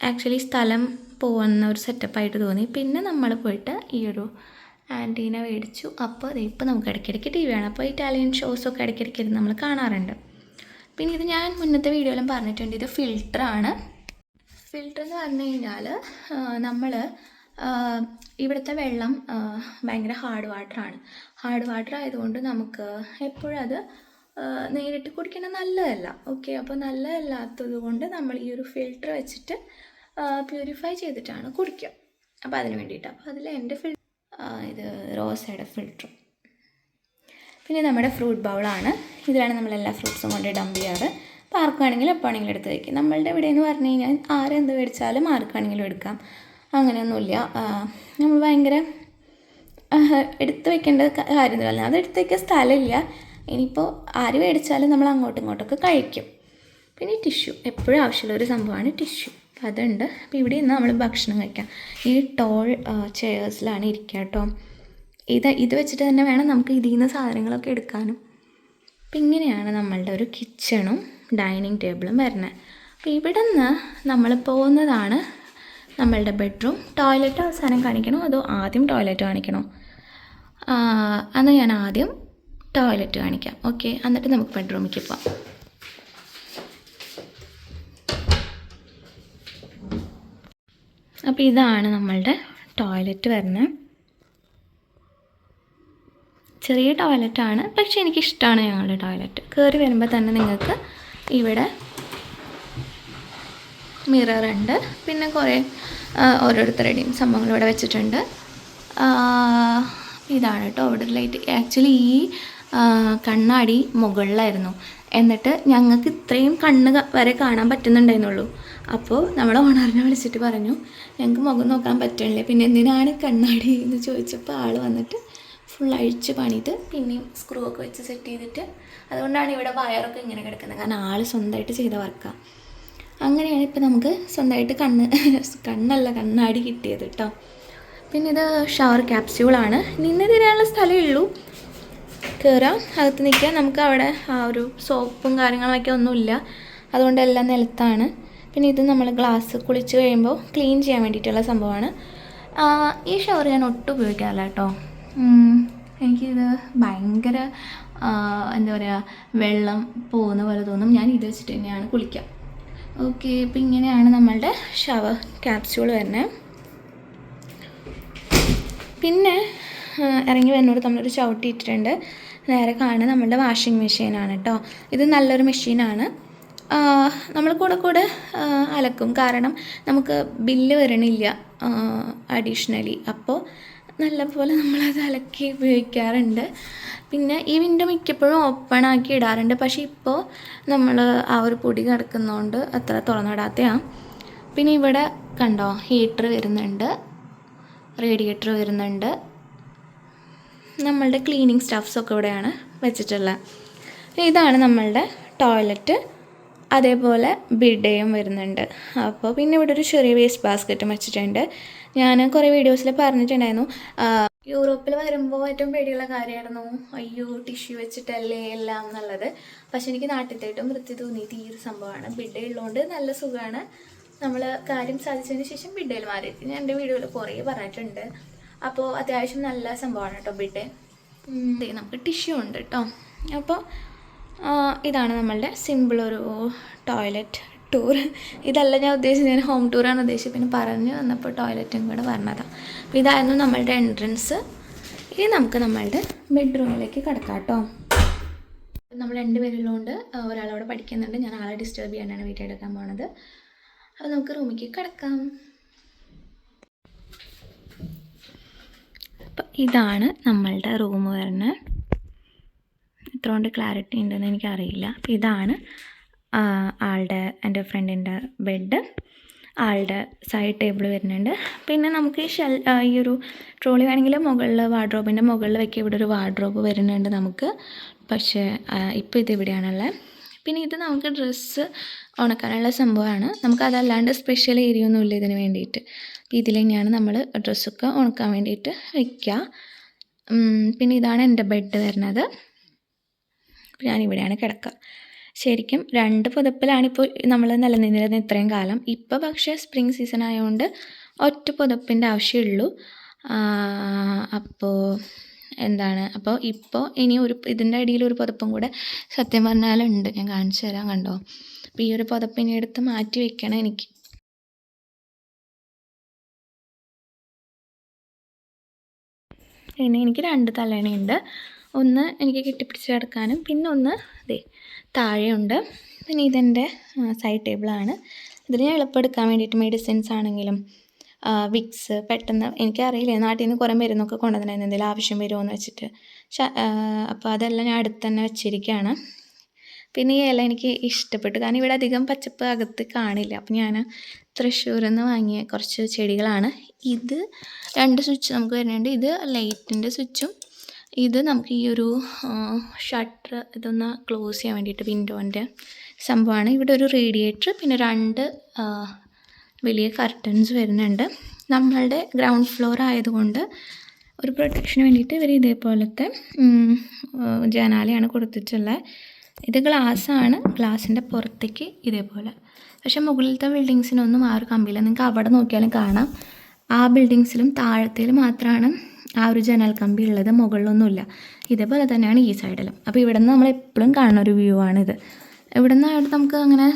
ആക്ച്വലി സ്ഥലം പോകുന്ന ഒരു സെറ്റപ്പായിട്ട് തോന്നി. പിന്നെ നമ്മൾ പോയിട്ട് ഈ ഒരു ആന്റീന മേടിച്ചു. അപ്പോൾ ദേ ഇപ്പോൾ നമുക്ക് ഇടയ്ക്കിടയ്ക്ക് ടി വി ആണ് അപ്പോൾ ഇറ്റാലിയൻ ഷോസൊക്കെ ഇടയ്ക്കിടയ്ക്ക് നമ്മൾ കാണാറുണ്ട്. പിന്നെ ഇത് ഞാൻ മുന്നത്തെ വീഡിയോയിലും പറഞ്ഞിട്ടുണ്ട്. ഇത് ഫിൽറ്ററാണ് ഫിൽറ്റർ എന്ന് പറഞ്ഞു കഴിഞ്ഞാൽ നമ്മൾ ഇവിടുത്തെ വെള്ളം ഭയങ്കര ഹാർഡ് വാട്ടറാണ് ഹാർഡ് വാട്ടർ ആയതുകൊണ്ട് നമുക്ക് എപ്പോഴും അത് നേരിട്ട് കുടിക്കുന്നത് നല്ലതല്ല. ഓക്കെ അപ്പോൾ നല്ലതല്ലാത്തത് കൊണ്ട് നമ്മൾ ഈ ഒരു ഫിൽട്ടർ വെച്ചിട്ട് പ്യൂരിഫൈ ചെയ്തിട്ടാണ് കുടിക്കുക. അപ്പോൾ അതിന് വേണ്ടിയിട്ട്. അപ്പോൾ അതിൽ എന്റെ ഫിൽ ഇത് റോസയുടെ ഫിൽറ്റർ പിന്നെ നമ്മുടെ ഫ്രൂട്ട് ബൗളാണ് ഇതിലാണ് നമ്മളെല്ലാ ഫ്രൂട്ട്സും കൊണ്ട് ഡംപ് ചെയ്യാറ്. അപ്പോൾ ആർക്കാണെങ്കിലും എപ്പോൾ ആണെങ്കിലും എടുത്ത് വയ്ക്കാം നമ്മളുടെ ഇവിടെ എന്ന് പറഞ്ഞു കഴിഞ്ഞാൽ ആരെന്ത് മേടിച്ചാലും ആർക്കാണെങ്കിലും എടുക്കാം. അങ്ങനെയൊന്നുമില്ല. നമ്മൾ ഭയങ്കര എടുത്ത് വെക്കേണ്ട എന്ന് പറഞ്ഞാൽ അത് എടുത്ത് വയ്ക്കാൻ സ്ഥലമില്ല. ഇനിയിപ്പോൾ ആര് മേടിച്ചാലും നമ്മൾ അങ്ങോട്ടും ഇങ്ങോട്ടൊക്കെ കഴിക്കും. പിന്നെ ടിഷ്യൂ. എപ്പോഴും ആവശ്യമുള്ള ഒരു സംഭവമാണ് ടിഷ്യൂ. അപ്പോൾ അതുണ്ട്. അപ്പോൾ ഇവിടെ നിന്ന് നമ്മൾ ഭക്ഷണം കഴിക്കാം. ഈ ടോൾ ചെയേഴ്സിലാണ് ഇരിക്കുക കേട്ടോ. ഇത് ഇത് വെച്ചിട്ട് തന്നെ വേണം നമുക്ക് ഇതിൽ നിന്ന് സാധനങ്ങളൊക്കെ എടുക്കാനും. അപ്പം ഇങ്ങനെയാണ് നമ്മളുടെ ഒരു കിച്ചണും. ഡൈനിങ് ടേബിളും വരുന്നത് അപ്പോൾ ഇവിടെ നിന്ന് നമ്മൾ പോകുന്നതാണ് നമ്മളുടെ ബെഡ്റൂം. ടോയ്ലറ്റ് അവസാനം കാണിക്കണോ അതോ ആദ്യം ടോയ്ലറ്റ് കാണിക്കണോ? അന്ന് ഞാൻ ആദ്യം ടോയ്ലറ്റ് കാണിക്കാം. ഓക്കെ എന്നിട്ട് നമുക്ക് ബെഡ്റൂമിലേക്ക് പോവാം. അപ്പോൾ ഇതാണ് നമ്മളുടെ ടോയ്ലറ്റ് വരുന്നത് ചെറിയ ടോയ്ലറ്റാണ് പക്ഷേ എനിക്കിഷ്ടമാണ് ഞങ്ങളുടെ ടോയ്ലറ്റ്. കയറി വരുമ്പോൾ തന്നെ നിങ്ങൾക്ക് ഇവിടെ മിറർ ഉണ്ട്. പിന്നെ കുറേ ഓരോരുത്തരുടെയും സംഭവങ്ങൾ ഇവിടെ വെച്ചിട്ടുണ്ട്. ഇതാണ് കേട്ടോ ഇവിടെ ലൈറ്റ് ആക്ച്വലി ഈ കണ്ണാടി മുകളിലായിരുന്നു. എന്നിട്ട് ഞങ്ങൾക്ക് ഇത്രയും കണ്ണ് വരെ കാണാൻ പറ്റുന്നുണ്ടായിരുന്നുള്ളൂ. അപ്പോൾ നമ്മൾ ഓണറിനെ വിളിച്ചിട്ട് പറഞ്ഞു ഞങ്ങൾക്ക് മുഖം നോക്കാൻ പറ്റണില്ല? പിന്നെ എന്തിനാണ് കണ്ണാടി? എന്ന് ചോദിച്ചപ്പോൾ ആൾ വന്നിട്ട് ഫുൾ അഴിച്ച് പണിത് പിന്നെയും സ്ക്രൂ ഒക്കെ വെച്ച് സെറ്റ് ചെയ്തിട്ട് അതുകൊണ്ടാണ് ഇവിടെ വയറൊക്കെ ഇങ്ങനെ കിടക്കുന്നത്. കാരണം ആൾ സ്വന്തമായിട്ട് ചെയ്ത വർക്കാണ് അങ്ങനെയാണ് ഇപ്പം നമുക്ക് സ്വന്തമായിട്ട് കണ്ണ് കണ്ണല്ല കണ്ണാടി കിട്ടിയത് കേട്ടോ പിന്നെ ഇത് ഷവർ ക്യാപ്സ്യൂളാണ് നിന്ന് തിരിയാനുള്ള സ്ഥലമേ ഉള്ളൂ. കയറാം അകത്ത് നിൽക്കുക നമുക്ക് അവിടെ ആ ഒരു സോപ്പും കാര്യങ്ങളൊക്കെ ഒന്നുമില്ല. അതുകൊണ്ട് എല്ലാം നിലത്താണ്. പിന്നെ ഇത് നമ്മൾ ഗ്ലാസ് കുളിച്ച് കഴിയുമ്പോൾ ക്ലീൻ ചെയ്യാൻ വേണ്ടിയിട്ടുള്ള സംഭവമാണ്. ഈ ഷവർ ഞാൻ ഒട്ടും ഉപയോഗിക്കാറില്ല കേട്ടോ എനിക്കിത് ഭയങ്കര എന്താ പറയുക വെള്ളം പോകുന്ന പോലെ തോന്നും. ഞാൻ ഇത് വെച്ചിട്ട് തന്നെയാണ് കുളിക്കുക ഓക്കെ ഇപ്പം ഇങ്ങനെയാണ് നമ്മളുടെ ഷവർ ക്യാപ്സ്യൂൾ വരുന്നത് പിന്നെ ഇറങ്ങി വരുന്നോട് നമ്മളൊരു ചവിട്ടി ഇട്ടിട്ടുണ്ട്. നേരെ കാണുന്നത് നമ്മളുടെ വാഷിംഗ് മെഷീനാണ് കേട്ടോ ഇത് നല്ലൊരു മെഷീനാണ് നമ്മൾ കൂടെ കൂടെ അലക്കും. കാരണം നമുക്ക് ബില്ല് വരണില്ല അഡീഷണലി അപ്പോൾ നല്ലപോലെ നമ്മളത് അലക്കി ഉപയോഗിക്കാറുണ്ട്. പിന്നെ ഈ വിൻഡോ മിക്കപ്പോഴും ഓപ്പൺ ആക്കി ഇടാറുണ്ട്. പക്ഷേ ഇപ്പോൾ നമ്മൾ ആ ഒരു പൊടി കിടക്കുന്നതുകൊണ്ട് അത്ര തുറന്നിടാത്തതാണ് പിന്നെ ഇവിടെ കണ്ടോ ഹീറ്റർ വരുന്നുണ്ട് റേഡിയേറ്റർ വരുന്നുണ്ട്. നമ്മളുടെ ക്ലീനിങ് സ്റ്റാഫ്സൊക്കെ ഇവിടെയാണ് വെച്ചിട്ടുള്ളത്. ഇതാണ് നമ്മളുടെ ടോയ്ലറ്റ്. അതേപോലെ ബിഡയും വരുന്നുണ്ട്. അപ്പോൾ പിന്നെ ഇവിടെ ഒരു ചെറിയ വേസ്റ്റ് ബാസ്ക്കറ്റും വെച്ചിട്ടുണ്ട്. ഞാൻ കുറേ വീഡിയോസിൽ പറഞ്ഞിട്ടുണ്ടായിരുന്നു. യൂറോപ്പിൽ വരുമ്പോൾ ഏറ്റവും പേടിയുള്ള കാര്യമായിരുന്നു അയ്യോ ടിഷ്യൂ വെച്ചിട്ടല്ലേ എല്ലാം എന്നുള്ളത്. പക്ഷെ എനിക്ക് നാട്ടിലത്തേട്ടും വൃത്തി തോന്നിയിട്ട് ഈ ഒരു സംഭവമാണ്. ബിഡയുള്ളതുകൊണ്ട് നല്ല സുഖമാണ് നമ്മൾ കാര്യം സാധിച്ചതിന് ശേഷം ബിഡയിൽ മാറി ഞാൻ എന്റെ വീഡിയോയിൽ കുറേ പറഞ്ഞിട്ടുണ്ട്. അപ്പോൾ അത്യാവശ്യം നല്ല സംഭവമാണ് കേട്ടോ ബിഡ് നമുക്ക് ടിഷ്യൂ ഉണ്ട് കേട്ടോ. അപ്പോൾ ഇതാണ് നമ്മളുടെ സിമ്പിൾ ഒരു ടോയ്ലറ്റ് ടൂർ ഇതല്ല ഞാൻ ഉദ്ദേശിച്ചത്. ഞാൻ ഹോം ടൂറാണ് ഉദ്ദേശിച്ചത്. പിന്നെ പറഞ്ഞു വന്നപ്പോൾ ടോയ്ലറ്റും കൂടെ പറഞ്ഞതാണ് അപ്പോൾ ഇതായിരുന്നു നമ്മളുടെ എൻട്രൻസ് ഇനി നമുക്ക് നമ്മളുടെ ബെഡ്റൂമിലേക്ക് കിടക്കാം കേട്ടോ. നമ്മൾ രണ്ട് പേരുള്ളതുകൊണ്ട് ഒരാളവിടെ പഠിക്കുന്നുണ്ട്. ഞാൻ ആളെ ഡിസ്റ്റർബ് ചെയ്യാനാണ് വീട്ടിൽ എടുക്കാൻ പോണത്. അപ്പോൾ നമുക്ക് റൂമിലേക്ക് കിടക്കാം. അപ്പം ഇതാണ് നമ്മളുടെ റൂം വരുന്നത് എത്ര കൊണ്ട് ക്ലാരിറ്റി ഉണ്ടെന്ന് എനിക്കറിയില്ല. അപ്പം ഇതാണ് ആളുടെ എന്റെ ഫ്രണ്ടിന്റെ ബെഡ് ആളുടെ സൈഡ് ടേബിൾ വരുന്നുണ്ട്. പിന്നെ നമുക്ക് ഈ ഷെൽ ഈ ഒരു ട്രോളി വേണമെങ്കിൽ മുകളിൽ വാർഡ്രോബിന്റെ മുകളിൽ വെക്കുക. ഇവിടെ ഒരു വാർഡ്രോബ് വരുന്നുണ്ട് നമുക്ക്. പക്ഷേ ഇപ്പോൾ ഇത് ഇവിടെയാണുള്ളത് പിന്നെ ഇത് നമുക്ക് ഡ്രസ്സ് ഉണക്കാനുള്ള സംഭവമാണ്. നമുക്ക് അതല്ലാണ്ട് സ്പെഷ്യൽ ഏരിയ ഒന്നുമില്ല ഇതിന് വേണ്ടിയിട്ട്. ഇതിൽ തന്നെയാണ് നമ്മൾ ഡ്രസ്സൊക്കെ ഉണക്കാൻ വേണ്ടിയിട്ട് വയ്ക്കുക പിന്നെ ഇതാണ് എന്റെ ബെഡ് വരുന്നത്. ഞാനിവിടെയാണ് കിടക്കുക. ശരിക്കും രണ്ട് പുതപ്പിലാണ് ഇപ്പോൾ നമ്മൾ നിലനിന്നിരുന്നത് ഇത്രയും കാലം. ഇപ്പോൾ പക്ഷേ സ്പ്രിങ് സീസൺ ആയതുകൊണ്ട് ഒറ്റ പുതപ്പിന്റെ ആവശ്യമുള്ളൂ അപ്പോൾ എന്താണ്? അപ്പോൾ ഇപ്പോൾ ഇനി ഒരു ഇതിന്റെ അടിയിൽ ഒരു പുതപ്പും കൂടെ സത്യം പറഞ്ഞാലുണ്ട്. ഞാൻ കാണിച്ചു തരാം കണ്ടോ? അപ്പോൾ ഈ ഒരു പുതപ്പ് ഇനി എടുത്ത് മാറ്റി വെക്കണം എനിക്ക്. പിന്നെ എനിക്ക് രണ്ട് തലേണയുണ്ട്. ഒന്ന് എനിക്ക് കെട്ടിപ്പിടിച്ച് കിടക്കാനും പിന്നെ ഒന്ന് ദേ താഴെയുണ്ട്. പിന്നെ ഇതെന്റെ സൈഡ് ടേബിളാണ് ഇതിന് ഞാൻ എളുപ്പമെടുക്കാൻ വേണ്ടിയിട്ട് മെഡിസിൻസ് ആണെങ്കിലും വിക്സ് പെട്ടെന്ന് എനിക്കറിയില്ല നാട്ടിൽ നിന്ന് കുറേ മരുന്നൊക്കെ കൊണ്ടുവന്നിട്ടുണ്ടായിരുന്നു. എന്തെങ്കിലും ആവശ്യം വരുമോ എന്ന് വെച്ചിട്ട് അപ്പോൾ അതെല്ലാം ഞാൻ അടുത്ത് തന്നെ വെച്ചിരിക്കുകയാണ്. പിന്നെ ഈ ഇല എനിക്ക് ഇഷ്ടപ്പെട്ടു. കാരണം ഇവിടെ അധികം പച്ചപ്പ് അകത്ത് കാണില്ല. അപ്പോൾ ഞാൻ തൃശ്ശൂരിൽ നിന്ന് വാങ്ങിയ കുറച്ച് ചെടികളാണ്. ഇത് രണ്ട് സ്വിച്ച് നമുക്ക് വരുന്നുണ്ട്. ഇത് ലൈറ്റിന്റെ സ്വിച്ചും ഇത് നമുക്ക് ഈ ഒരു ഷട്ടർ ഇതൊന്ന് ക്ലോസ് ചെയ്യാൻ വേണ്ടിയിട്ട് വിൻഡോന്റെ സംഭവമാണ്. ഇവിടെ ഒരു റേഡിയേറ്റർ പിന്നെ രണ്ട് വലിയ കർട്ടൻസ് വരുന്നുണ്ട്. നമ്മളുടെ ഗ്രൗണ്ട് ഫ്ലോർ ആയതുകൊണ്ട് ഒരു പ്രൊട്ടക്ഷന് വേണ്ടിയിട്ട് ഇവർ ഇതേപോലത്തെ ജനാലയാണ് കൊടുത്തിട്ടുള്ളത് ഇത് ഗ്ലാസ്സാണ് ഗ്ലാസിന്റെ പുറത്തേക്ക് ഇതേപോലെ. പക്ഷെ മുകളിലത്തെ ബിൽഡിങ്സിനൊന്നും ആ ഒരു കമ്പിയില്ല. നിങ്ങൾക്ക് അവിടെ നോക്കിയാലും കാണാം. ആ ബിൽഡിങ്സിലും താഴത്തേലും മാത്രമാണ് ആ ഒരു ജനൽ കമ്പി ഉള്ളത് മുകളിലൊന്നുമില്ല. ഇതേപോലെ തന്നെയാണ് ഈ സൈഡിലും. അപ്പോൾ ഇവിടെ നിന്ന് നമ്മൾ എപ്പോഴും കാണുന്ന ഒരു വ്യൂ ആണിത്. ഇവിടെ നിന്നായിട്ട് നമുക്ക് അങ്ങനെ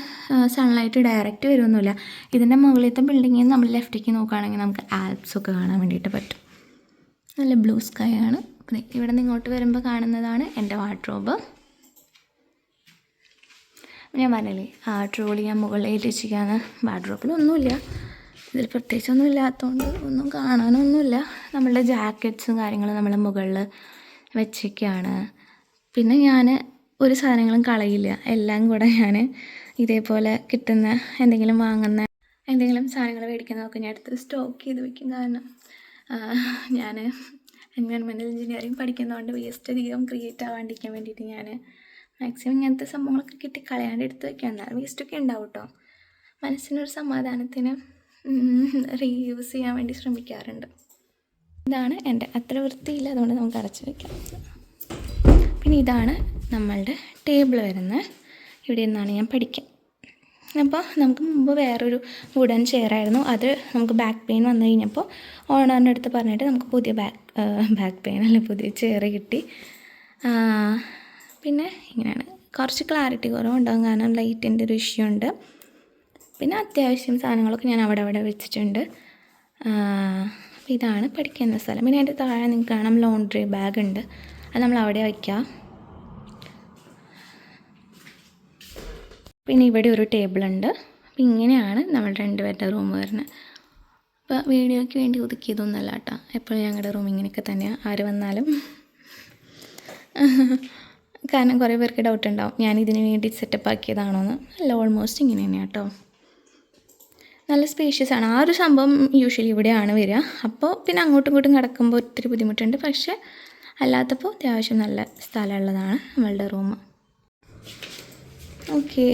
സൺലൈറ്റ് ഡയറക്റ്റ് വരുമൊന്നുമില്ല ഇതിന്റെ മുകളിലത്തെ ബിൽഡിങ്ങിൽ നിന്ന് നമ്മൾ ലെഫ്റ്റേക്ക് നോക്കുകയാണെങ്കിൽ നമുക്ക് ആൽപ്സൊക്കെ കാണാൻ വേണ്ടിയിട്ട് പറ്റും. നല്ല ബ്ലൂ സ്കൈ ആണ്. ഇവിടെ നിന്ന് ഇങ്ങോട്ട് വരുമ്പോൾ കാണുന്നതാണ് എന്റെ വാർഡ്രോബ് ഞാൻ പറഞ്ഞില്ലേ ആ ട്രോളി ഞാൻ മുകളിൽ വെച്ചിരിക്കുകയാണ്. വാർഡ്രോബിലൊന്നുമില്ല ഇതിൽ പ്രത്യേകിച്ചൊന്നും ഇല്ലാത്തതുകൊണ്ട് ഒന്നും കാണാനൊന്നുമില്ല. നമ്മളുടെ ജാക്കറ്റ്സും കാര്യങ്ങളും നമ്മൾ മുകളിൽ വെച്ചൊക്കെയാണ് പിന്നെ ഞാൻ ഒരു സാധനങ്ങളും കളയില്ല. എല്ലാം കൂടെ ഞാൻ ഇതേപോലെ കിട്ടുന്ന എന്തെങ്കിലും വാങ്ങുന്ന എന്തെങ്കിലും സാധനങ്ങൾ മേടിക്കുന്നതൊക്കെ ഞാൻ എടുത്ത് സ്റ്റോക്ക് ചെയ്ത് വെക്കും. കാരണം ഞാൻ എൻവയോൺമെന്റൽ എഞ്ചിനീയറിംഗ് പഠിക്കുന്നതുകൊണ്ട് വേസ്റ്റ് അധികം ക്രിയേറ്റ് ആവാണ്ടിരിക്കാൻ വേണ്ടിയിട്ട് ഞാൻ മാക്സിമം ഇങ്ങനത്തെ സംഭവങ്ങളൊക്കെ കിട്ടി കളയാണ്ട് എടുത്ത് വെക്കാം. എന്നാൽ വേസ്റ്റൊക്കെ ഉണ്ടാവും കേട്ടോ മനസ്സിനൊരു സമാധാനത്തിന് റീയൂസ് ചെയ്യാൻ വേണ്ടി ശ്രമിക്കാറുണ്ട്. ഇതാണ് എന്റെ അത്ര വൃത്തിയില്ല അതുകൊണ്ട് നമുക്ക് അടച്ചു വെക്കാം. പിന്നെ ഇതാണ് നമ്മളുടെ ടേബിൾ വരുന്നത് ഇവിടെ നിന്നാണ് ഞാൻ പഠിക്കുക അപ്പോൾ നമുക്ക് മുമ്പ് വേറൊരു വുഡൻ ചെയറായിരുന്നു അത് നമുക്ക് ബാക്ക് പെയിൻ വന്നു കഴിഞ്ഞപ്പോൾ ഓണറിന്റെ അടുത്ത് പറഞ്ഞിട്ട് നമുക്ക് പുതിയ ബാക്ക് ബാക്ക് പെയിൻ അല്ല പുതിയ ചെയർ കിട്ടി. പിന്നെ ഇങ്ങനെയാണ്. കുറച്ച് ക്ലാരിറ്റി കുറവുണ്ടാകും കാരണം ലൈറ്റിന്റെ ഒരു ഇഷ്യൂ ഉണ്ട്. പിന്നെ അത്യാവശ്യം സാധനങ്ങളൊക്കെ ഞാൻ അവിടെ അവിടെ വെച്ചിട്ടുണ്ട്. അപ്പം ഇതാണ് പഠിക്കുന്ന സ്ഥലം. പിന്നെ അതിന്റെ താഴെ നിങ്ങൾക്ക് കാണാം ലോണ്ട്രി ബാഗ് ഉണ്ട് അത് നമ്മൾ അവിടെ വയ്ക്കാം പിന്നെ ഇവിടെ ഒരു ടേബിളുണ്ട് അപ്പം ഇങ്ങനെയാണ് നമ്മൾ രണ്ടുപേരുടെ റൂം വരുന്നത്. അപ്പോൾ വീഡിയോയ്ക്ക് വേണ്ടി ഒതുക്കിയതൊന്നുമല്ല കേട്ടോ. എപ്പോഴും ഞങ്ങളുടെ റൂം ഇങ്ങനെയൊക്കെ തന്നെയാണ് ആര് വന്നാലും. കാരണം കുറേ പേർക്ക് ഡൗട്ട് ഉണ്ടാവും. വേണ്ടി സെറ്റപ്പ് ആക്കിയതാണോ എന്ന് അല്ല ഓൾമോസ്റ്റ് ഇങ്ങനെ തന്നെയാണ് കേട്ടോ. നല്ല സ്പേഷ്യസ് ആണ്. ആ ഒരു സംഭവം യൂഷ്വലി ഇവിടെയാണ് വരിക. അപ്പോൾ പിന്നെ അങ്ങോട്ടും ഇങ്ങോട്ടും കിടക്കുമ്പോൾ ഒത്തിരി ബുദ്ധിമുട്ടുണ്ട്. പക്ഷേ അല്ലാത്തപ്പോൾ അത്യാവശ്യം നല്ല സ്ഥലമുള്ളതാണ് നമ്മളുടെ റൂം ഓക്കെ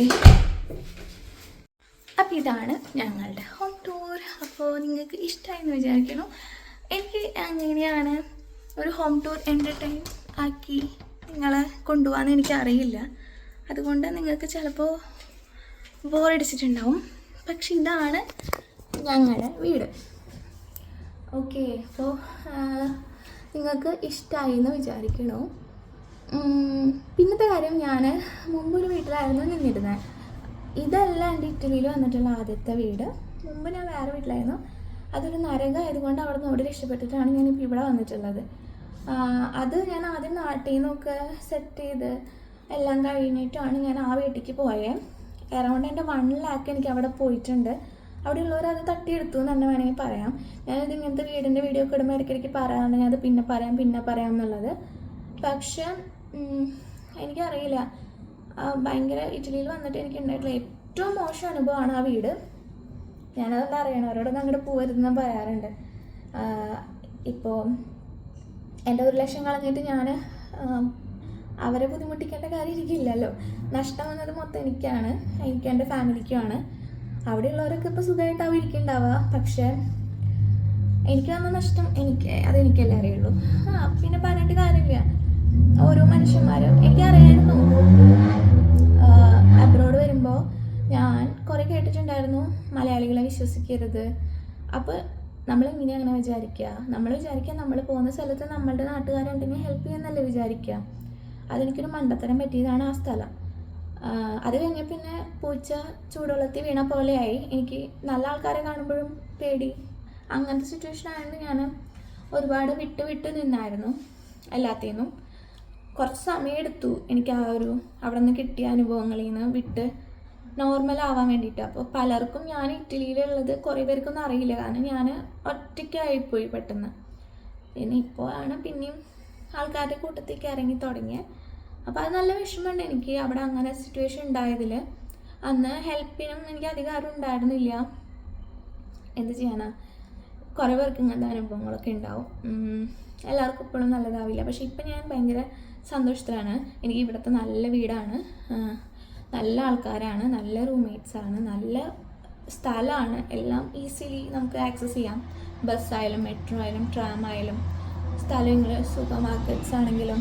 അപ്പോൾ ഇതാണ് ഞങ്ങളുടെ ഹോം ടൂർ അപ്പോൾ നിങ്ങൾക്ക് ഇഷ്ടമായി എന്ന് വിചാരിക്കണം എനിക്ക് എങ്ങനെയാണ് ഒരു ഹോം ടൂർ എന്റർടൈൻ ആക്കി നിങ്ങളെ കൊണ്ടുപോകാമെന്ന് എനിക്കറിയില്ല. അതുകൊണ്ട് നിങ്ങൾക്ക് ചിലപ്പോൾ ബോറടിച്ചിട്ടുണ്ടാവും പക്ഷെ ഇതാണ് ഞങ്ങളുടെ വീട്. ഓക്കെ അപ്പോൾ നിങ്ങൾക്ക് ഇഷ്ടമായി എന്ന് വിചാരിക്കണോ പിന്നത്തെ കാര്യം ഞാൻ മുമ്പൊരു വീട്ടിലായിരുന്നു നിന്നിരുന്നത് ഇതല്ല എന്റെ ഇറ്റലിയിൽ വന്നിട്ടുള്ള ആദ്യത്തെ വീട്. മുമ്പ് ഞാൻ വേറെ വീട്ടിലായിരുന്നു. അതൊരു നരകമായതുകൊണ്ട് അവിടെ നിന്ന് അവിടെ രക്ഷപ്പെട്ടിട്ടാണ് ഞാനിപ്പോൾ ഇവിടെ വന്നിട്ടുള്ളത്. അത് ഞാൻ ആദ്യം നാട്ടിൽ നിന്നൊക്കെ സെറ്റ് ചെയ്ത് എല്ലാം കഴിഞ്ഞിട്ടാണ് ഞാൻ ആ വീട്ടിലേക്ക് പോയത് എറൗണ്ട് എന്റെ വൺ ലാക്ക് എനിക്ക് അവിടെ പോയിട്ടുണ്ട്. അവിടെയുള്ളവർ അത് തട്ടിയെടുത്തു എന്ന് തന്നെ വേണമെങ്കിൽ പറയാം. ഞാനിത് ഇങ്ങനത്തെ വീടിന്റെ വീഡിയോ ഒക്കെ ഇടുമ്പോൾ ഇടയ്ക്കിടയ്ക്ക് പറയാറുണ്ട്. ഞാനത് പിന്നെ പറയാം പിന്നെ പറയാം എന്നുള്ളത്. പക്ഷെ എനിക്കറിയില്ല. ഭയങ്കര ഇറ്റലിയിൽ വന്നിട്ട് എനിക്ക് ഉണ്ടായിട്ടുള്ള ഏറ്റവും മോശം അനുഭവമാണ് ആ വീട്. ഞാനതെന്താ അറിയണം? അവരോടൊന്നും അങ്ങോട്ട് പോകരുതെന്ന് പറയാറുണ്ട്. ഇപ്പോൾ എന്റെ ഒരു ലക്ഷം കളഞ്ഞിട്ട് ഞാൻ അവരെ ബുദ്ധിമുട്ടിക്കേണ്ട കാര്യം എനിക്കില്ലല്ലോ നഷ്ടം വന്നത് മൊത്തം എനിക്കാണ്. എനിക്ക് എന്റെ ഫാമിലിക്കുമാണ് അവിടെയുള്ളവരൊക്കെ ഇപ്പോൾ സുഖമായിട്ടാവും ഇരിക്കുന്നുണ്ടാവുക പക്ഷേ എനിക്ക് വന്ന നഷ്ടം എനിക്ക് അതെനിക്കല്ലേ അറിയുള്ളൂ. ആ പിന്നെ പറഞ്ഞിട്ട് കാര്യമില്ല. ഓരോ മനുഷ്യന്മാരും എനിക്കറിയായിരുന്നു. അബ്രോഡ് വരുമ്പോൾ ഞാൻ കുറേ കേട്ടിട്ടുണ്ടായിരുന്നു. മലയാളികളെ വിശ്വസിക്കരുത്. അപ്പോൾ നമ്മളിങ്ങനെ അങ്ങനെ വിചാരിക്കുക നമ്മൾ വിചാരിക്കുക നമ്മൾ പോകുന്ന സ്ഥലത്ത് നമ്മളുടെ നാട്ടുകാരുണ്ടെങ്കിൽ ഹെൽപ്പ് ചെയ്യുന്നല്ലേ വിചാരിക്കുക അതെനിക്കൊരു മണ്ടത്തരം പറ്റിയതാണ് ആ സ്ഥലം. അത് കഴിഞ്ഞ പിന്നെ പൂച്ച ചൂടുവെള്ളത്തിൽ വീണ പോലെയായി. എനിക്ക് നല്ല ആൾക്കാരെ കാണുമ്പോഴും പേടി. അങ്ങനത്തെ സിറ്റുവേഷൻ ആയതുകൊണ്ട് ഞാൻ ഒരുപാട് വിട്ട് വിട്ട് നിന്നായിരുന്നു എല്ലാത്തിൽ കുറച്ച് സമയം എടുത്തു എനിക്ക് ആ ഒരു അവിടെ നിന്ന് കിട്ടിയ അനുഭവങ്ങളിൽ നിന്ന് വിട്ട് നോർമൽ ആവാൻ വേണ്ടിയിട്ട്. അപ്പോൾ പലർക്കും ഞാൻ ഇറ്റലിയിലുള്ളത് കുറേ പേർക്കൊന്നും അറിയില്ല. കാരണം ഞാൻ ഒറ്റയ്ക്കായിപ്പോയി പെട്ടെന്ന്. പിന്നെ ഇപ്പോൾ ആണ് പിന്നെയും ആൾക്കാരുടെ കൂട്ടത്തേക്ക് ഇറങ്ങി തുടങ്ങിയത് അപ്പോൾ അത് നല്ല വിഷമമുണ്ട്. എനിക്ക് അവിടെ അങ്ങനെ സിറ്റുവേഷൻ ഉണ്ടായതിൽ അന്ന് ഹെൽപ്പിനും എനിക്ക് അധികാരം ഉണ്ടായിരുന്നില്ല. എന്ത് ചെയ്യാനാ? കുറേ പേർക്ക് ഇങ്ങനത്തെ അനുഭവങ്ങളൊക്കെ ഉണ്ടാവും. എല്ലാവർക്കും ഇപ്പോഴും നല്ലതാവില്ല. പക്ഷേ ഇപ്പം ഞാൻ ഭയങ്കര സന്തോഷത്തിലാണ്. എനിക്ക് ഇവിടുത്തെ നല്ല വീടാണ്. നല്ല ആൾക്കാരാണ്. നല്ല റൂംമേറ്റ്സ് ആണ്. നല്ല സ്ഥലമാണ്. എല്ലാം ഈസിലി നമുക്ക് ആക്സസ് ചെയ്യാം. ബസ്സായാലും മെട്രോ ആയാലും ട്രാം ആയാലും. സ്ഥലങ്ങൾ സൂപ്പർ മാർക്കറ്റ്സ് ആണെങ്കിലും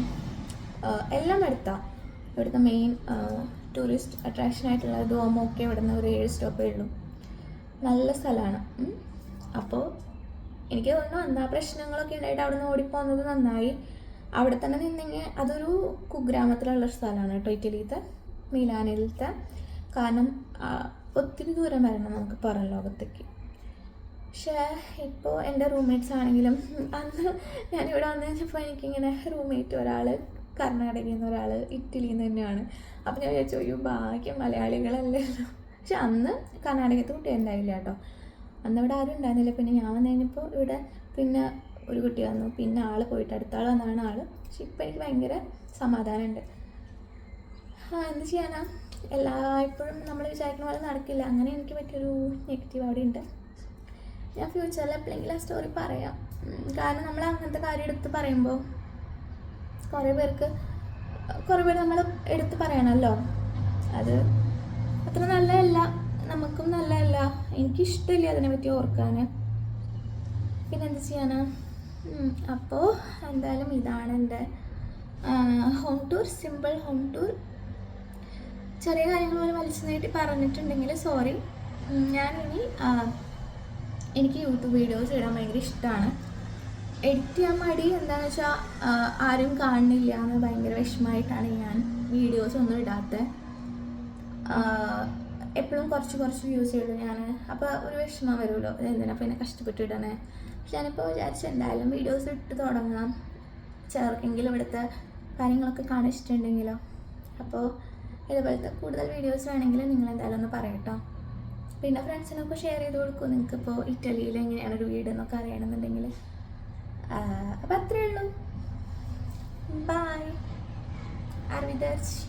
എല്ലാം എടുത്താൽ ഇവിടുത്തെ മെയിൻ ടൂറിസ്റ്റ് അട്രാക്ഷൻ ആയിട്ടുള്ള ഡോമൊക്കെ ഇവിടുന്ന് ഒരു ഏഴ് സ്റ്റോപ്പേ ഉള്ളൂ. നല്ല സ്ഥലമാണ് അപ്പോൾ എനിക്ക് തോന്നുന്നു എന്താ പ്രശ്നങ്ങളൊക്കെ ഉണ്ടായിട്ട് അവിടെ നിന്ന് ഓടിപ്പോകുന്നത് നന്നായി. അവിടെ തന്നെ നിന്നെങ്കിൽ അതൊരു കുഗ്രാമത്തിലുള്ള സ്ഥലമാണ് കേട്ടോ ഇറ്റലിയിലത്തെ മിലാനിലത്തെ. കാരണം ഒത്തിരി ദൂരം വരണം നമുക്ക് പുറം ലോകത്തേക്ക്. പക്ഷേ ഇപ്പോൾ എന്റെ റൂംമേറ്റ്സ് ആണെങ്കിലും അന്ന് ഞാനിവിടെ വന്നു കഴിഞ്ഞപ്പോൾ എനിക്കിങ്ങനെ റൂംമേറ്റ് ഒരാൾ കർണാടകയിൽ നിന്ന് ഒരാൾ ഇറ്റലിയിൽ നിന്ന് തന്നെയാണ്. അപ്പോൾ ഞാൻ വിചാരിച്ചു അയ്യോ ഭാഗ്യം മലയാളികളല്ലല്ലോ പക്ഷെ അന്ന് കർണാടകത്ത് കുട്ടി ഉണ്ടായില്ല കേട്ടോ. അന്ന് ഇവിടെ ആരും ഉണ്ടായിരുന്നില്ല. പിന്നെ ഞാൻ വന്നു കഴിഞ്ഞപ്പോൾ ഇവിടെ പിന്നെ ഒരു കുട്ടി വന്നു. പിന്നെ ആൾ പോയിട്ട് അടുത്ത ആൾ വന്നാണ് ആൾ പക്ഷെ ഇപ്പം എനിക്ക് ഭയങ്കര സമാധാനമുണ്ട്. എന്ത് ചെയ്യാനാ? എല്ലായ്പ്പോഴും നമ്മൾ വിചാരിക്കുന്ന പോലെ നടക്കില്ല. അങ്ങനെ എനിക്ക് പറ്റിയൊരു നെഗറ്റീവ് അവിടെ ഉണ്ട്. ഞാൻ ഫ്യൂച്ചറിൽ എപ്പോഴെങ്കിലും ആ സ്റ്റോറി പറയാം. കാരണം നമ്മൾ അങ്ങനത്തെ കാര്യം എടുത്ത് പറയുമ്പോൾ കുറേ പേർക്ക് കുറേ പേര് നമ്മൾ എടുത്ത് പറയണമല്ലോ അത് അത്ര നല്ലതല്ല. നമുക്കും നല്ലതല്ല. എനിക്കിഷ്ടമില്ല അതിനെപ്പറ്റി ഓർക്കാൻ പിന്നെ എന്ത് ചെയ്യാനാ അപ്പോൾ എന്തായാലും ഇതാണ് എന്റെ home tour simple home tour ചെറിയ കാര്യങ്ങൾ പോലെ വലിച്ചു നീട്ടി പറഞ്ഞിട്ടുണ്ടെങ്കിൽ സോറി ഞാനിനി എനിക്ക് യൂട്യൂബ് വീഡിയോസ് ഇടാൻ ഭയങ്കര ഇഷ്ടമാണ് എഡിറ്റ് ചെയ്യാൻ മടി എന്താണെന്ന് വെച്ചാൽ ആരും കാണുന്നില്ല എന്ന് ഭയങ്കര വിഷമമായിട്ടാണ് ഞാൻ വീഡിയോസ് ഒന്നും ഇടാത്തത് എപ്പോഴും കുറച്ച് കുറച്ച് വ്യൂസ് ചെയ്യുള്ളൂ ഞാൻ അപ്പോൾ ഒരു വിഷമം വരുമല്ലോ എന്തിനാ പിന്നെ കഷ്ടപ്പെട്ട് ഇടണേ? പക്ഷെ ഞാനിപ്പോൾ വിചാരിച്ചു എന്തായാലും വീഡിയോസ് ഇട്ട് തുടങ്ങാം. ചേർക്കെങ്കിലും ഇവിടുത്തെ കാര്യങ്ങളൊക്കെ കാണിച്ചിട്ടുണ്ടെങ്കിലോ അപ്പോൾ ഇതുപോലത്തെ കൂടുതൽ വീഡിയോസ് വേണമെങ്കിൽ നിങ്ങൾ എന്തായാലും ഒന്ന് പറയട്ടോ. പിന്നെ ഫ്രണ്ട്സിനൊക്കെ ഷെയർ ചെയ്ത് കൊടുക്കും. നിങ്ങൾക്കിപ്പോൾ ഇറ്റലിയിൽ എങ്ങനെയാണ് ഒരു വീട് എന്നൊക്കെ അറിയണമെന്നുണ്ടെങ്കിൽ അപ്പം അത്രയേ ഉള്ളൂ. ബായ് അറിവിദർശി